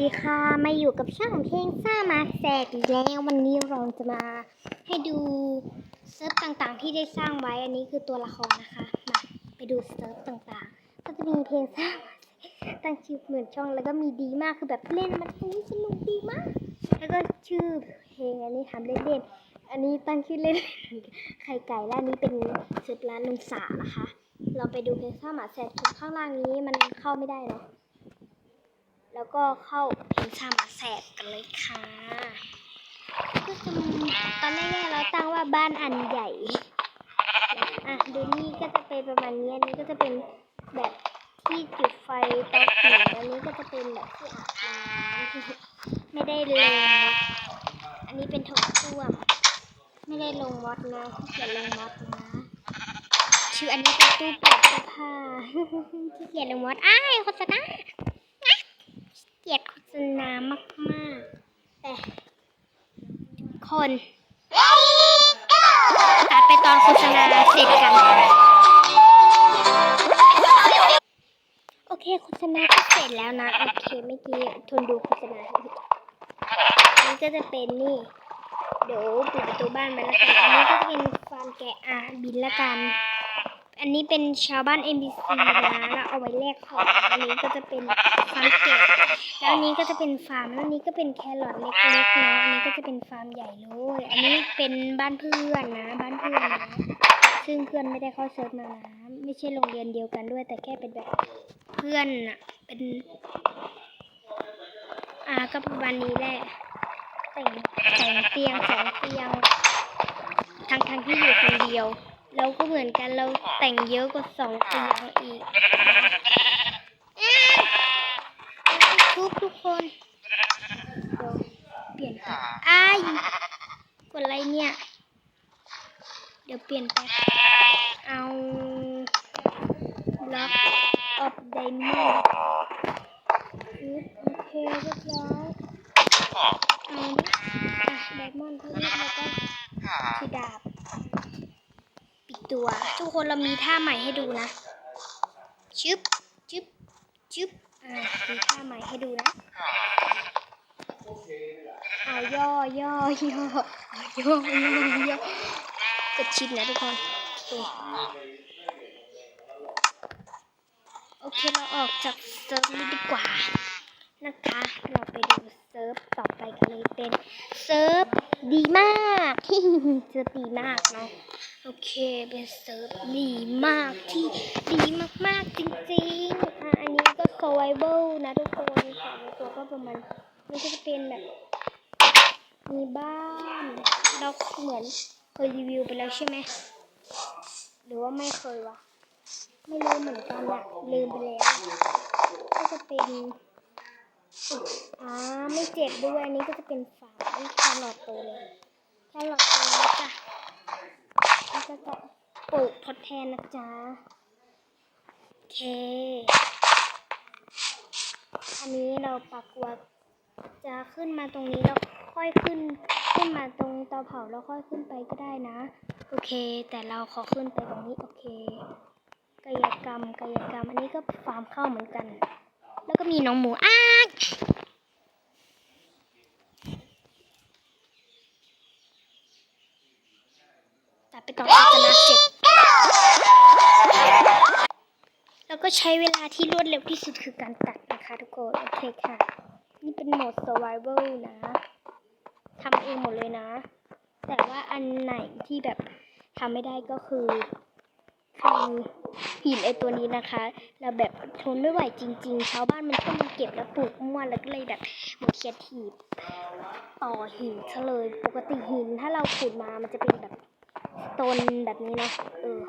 ดีค่ะมาอยู่กับช่างเพลงซ่ามาแสกอีกแล้ววันนี้เราจะมาให้ดูเซิร์ฟต่างๆ ที่ได้สร้างไว้อันนี้คือตัวละครนะคะมาไปดูเซิร์ฟต่างๆ ก็จะมีเพลงซ่าตั้งชื่อเหมือนช่องแล้วก็มีดีมากคือแบบเล่นมันสนุกดีมาก แล้วก็ชื่อเพลงอันนี้ทำเล่นๆอันนี้ตั้งชื่อเล่นไข่ไก่และอันนี้เป็นเซิร์ฟร้านลุงสานะคะ เราไปดูเพลงซ่ามาแสกข้างล่างนี้มันเข้าไม่ได้เนาะ แล้วก็เข้าเพลงชามาแสบกันเลยค่ะก็จะตอนแรกๆเราตั้งว่าบ้านอันใหญ่อะดูนี่ก็จะเป็นประมาณนี้อันนี้ก็จะเป็นแบบที่จุดไฟเตาผิงอันนี้ก็จะเป็นแบบที่อาบน้ำไม่ได้ลงอันนี้เป็นโถส้วม ไม่ได้ลงวัดนะที่เขียนลงวัดนะชื่ออันนี้เป็นตู้เก็บเสื้อผ้าที่เขียนลงวัดอ้ายโฆษณา เกลียดโฆษณามากๆแต่คนตัดไปตอนโฆษณาเสร็จกัน โอเคโฆษณาก็เสร็จแล้วนะ โอเคเมื่อกี้ทนดูโฆษณาอันนี้ก็จะเป็นนี่ เดี๋ยวปิดประตูบ้านไปแล้วกันอันนี้ก็จะเป็นฟาร์มแกะอะบินละกัน อันนี้เป็นชาวบ้าน NPC นะแล้วเอาไว้แลกของ อันนี้ก็จะเป็นฟาร์มเก็บแล้วอันนี้ก็จะเป็นฟาร์ม แล้วนี้ก็เป็นแครอทเล็กๆเนาะอันนี้ก็จะเป็นฟาร์มใหญ่เลย อันนี้เป็นบ้านเพื่อนนะ บ้านเพื่อนนะ ซึ่งเพื่อนไม่ได้เข้าเซิร์ฟมานะ ไม่ใช่โรงเรียนเดียวกันด้วย แต่แค่เป็นแบบเพื่อนอะเป็น อ่า ก็ประมาณนี้แหละ แต่งแต่งเตียงสองเตียง ทั้งทั้งที่อยู่คนเดียว เราก็เหมือนกันเราแต่งเยอะกว่าสองตียงอีกทุกทุกคนเดี๋ยวเปลี่ยนก่อนอ้ายกดอะไรเนี่ย เดี๋ยวเปลี่ยนแป๊บเอาล็อกออฟไดมอนด์โอเคเรียบร้อยเอาไดมอนด์เพิ่มแล้วก็ที่ดาบ ตัว ทุกคนเรามีท่าใหม่ให้ดูนะชึบชึบชึบอ่ามีท่าใหม่ให้ดูนะเอาย่อย่อย่อาย่อย่อย่อกดชิดนะทุกคนโอเคโอเคเราออกจากเซิร์ฟนี้ดีกว่า นะคะ เราไปดูเซิร์ฟต่อไปกันเลยเป็นเซิร์ฟดีมากเซิร์ฟดีมากเนาะโอเคเป็นเซิร์ฟดีมากที่ดีมากๆจริงๆอะอันนี้ก็ survival นะทุกคนของในตัวก็ประมาณนี่ก็จะเป็นแบบมีบ้านเราเหมือนเคยรีวิวไปแล้วใช่ไหมหรือว่าไม่เคยวะไม่รู้เหมือนกันอะลืมไปแล้วก็จะเป็น อ่าไม่เจ็บด้วย อันนี้ก็จะเป็นฝาแครอทโตเลยแครอทโตแล้วจ้ะแล้วก็จะปลูกทดแทนนะจ๊ะโอเค อันนี้เราปักวัจะขึ้นมาตรงนี้แล้วค่อยขึ้นขึ้นมาตรงเตาเผาแล้วค่อยขึ้นไปก็ได้นะ โอเค แต่เราขอขึ้นไปตรงนี้โอเค กายกรรมกายกรรมอันนี้ก็ฟาร์มเข้าเหมือนกัน แล้วก็มีน้องหมูอ้ากตัดไปต่อโฆษณาเสร็จแล้วก็ใช้เวลาที่รวดเร็วที่สุดคือการตัดนะคะทุกคน โอเคค่ะ นี่เป็นโหมด survival นะทำเองหมดเลยนะ แต่ว่าอันไหนที่แบบทำไม่ได้ก็คือคือ หินไอตัวนี้นะคะ เราแบบทนไม่ไหวจริง ๆ ชาวบ้านมันชอบมาเก็บแล้วปลูกมั่วแล้วก็เลยแบบหมดเคียทีบต่อหินซะเลยปกติหินถ้าเราขุดมามันจะเป็นแบบตนแบบนี้นะเออ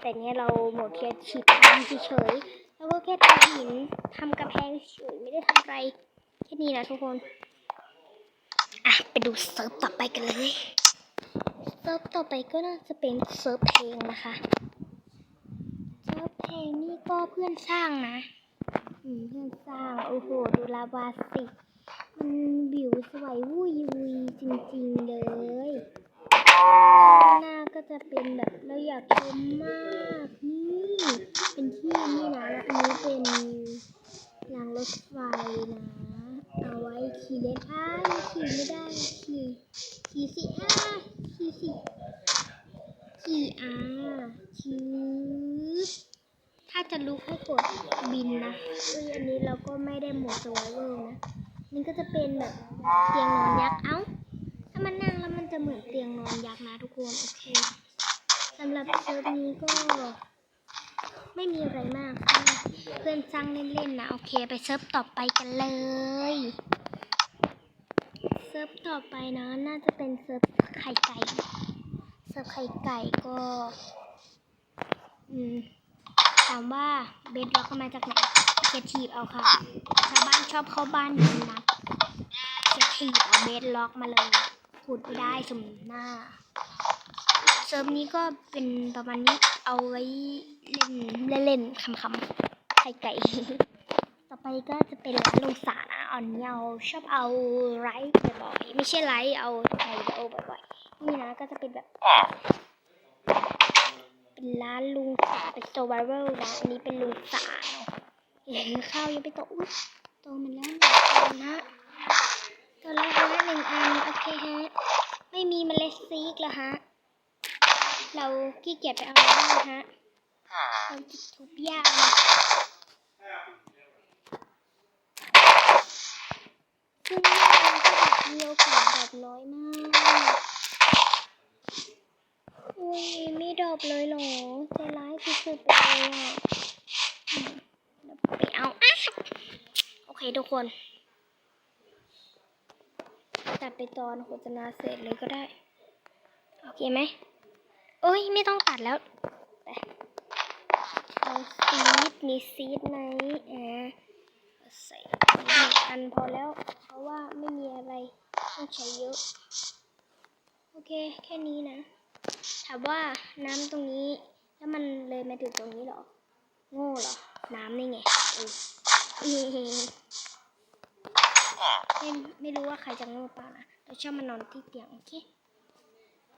แต่เนี้ยเราหมดเคียทีบทำเฉยๆแล้วก็แค่ทำหินทำกระแพงเฉยไม่ได้ทำอะไรแค่นี้นะทุกคนอะไปดูเซิร์ฟต่อไปกันเลยเซิร์ฟต่อไปก็น่าจะเป็นเซิร์ฟเพลงนะคะ เพลงนี่ก็เพื่อนสร้างนะอืมเพื่อนสร้าง โอ้โห ดูลาวาสิ มันวิวสวยวุยวุยจริงๆเลยข้างหน้าก็จะเป็นแบบเราอยากชมมาก นี่ เป็นที่นี่นะแล้วอันนี้เป็นรางรถไฟนะ เอาไว้ขี่เล่นอ้ขี่ไม่ได้ขี่ขี่สิอ้าขี่สิขี่อ้าชืบถ้าจะลุกให้กดินนะเอ้ยอันนี้เราก็ไม่ได้หมด survival นะนี่ก็จะเป็นแบบเตียงนอนยักษ์ เอ้า ถ้ามันนั่งแล้วมันจะเหมือนเตียงนอนยักษ์นะทุกคน โอเคสำหรับเซิร์ฟนี้ก็ ไม่มีอะไรมาก เพื่อนสร้างเล่นๆนะ โอเค ไปเซิร์ฟต่อไปกันเลย เซิร์ฟต่อไปนะน่าจะเป็นเซิร์ฟไข่ไก่ เซิร์ฟไข่ไก่ก็ อืม ถามว่าเบสล็อกมาจากไหนเคียทีบเอาค่ะชาวบ้านชอบเข้าบ้านยิงนะเคียทีบเอาเบสล็อกมาเลยขุดไม่ได้สมหน้าเซิร์ฟนี้ก็เป็นประมาณนี้เอาไว้เล่นเล่นๆคำๆไข่ไก่ ต่อไปก็จะเป็นร้านลงสานะอันนี้เอาชอบเอาไลฟ์บ่อยๆไม่ใช่ไลฟ์เอาถ่โอบ่อยๆนี่นะก็จะเป็นแบบ เป็นร้านลุงสาเป็น survival นะอันนี้เป็นลุงสาเนาะเห็นข้าวยังไม่โตอุ้ยโตมันแล้วหนึ่งอนะตัวละฮะหนึ่งอันโอเคฮะ ไม่มีเมล็ดซีกแล้วฮะ เราขี้เกียจไปเอาแล้วฮะเราจะทุบหญ้ามาซึ่งมันก็แบบมีโอกาสแบบน้อยมาก อุ้ยไม่ดรอปเลยเหรอใจร้ายสุดๆเลยอะเดี๋ยวไปเอาอ้าวโอเคทุกคนตัดไปตอนโฆษณาเสร็จเลยก็ได้ โอเคไหมโอ้ย ไม่ต้องตัดแล้วไปเอาซีดมีซีดไหมอ่าเอาใส่หนึ่งอันพอแล้ว เพราะว่าไม่มีอะไรต้องใช้เยอะ โอเค แค่นี้นะ ถามว่าน้ำตรงนี้ แล้วมันเลยมาถึงตรงนี้เหรอ โง่เหรอ น้ำนี่ไงไม่ไม่รู้ว่าใครจะโง่เปล่านะเราชอบมานอนที่เตียง โอเค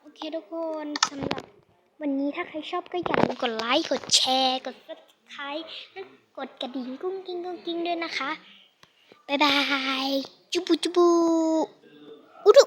โอเคทุกคนสำหรับวันนี้ถ้าใครชอบก็อย่าลืมกดไลค์ กดแชร์ กด subscribe และกดกระดิ่งกุ้งกิ้งกุ้งกิ้งด้วยนะคะ บ๊ายบาย จุบูจุบูอุดุ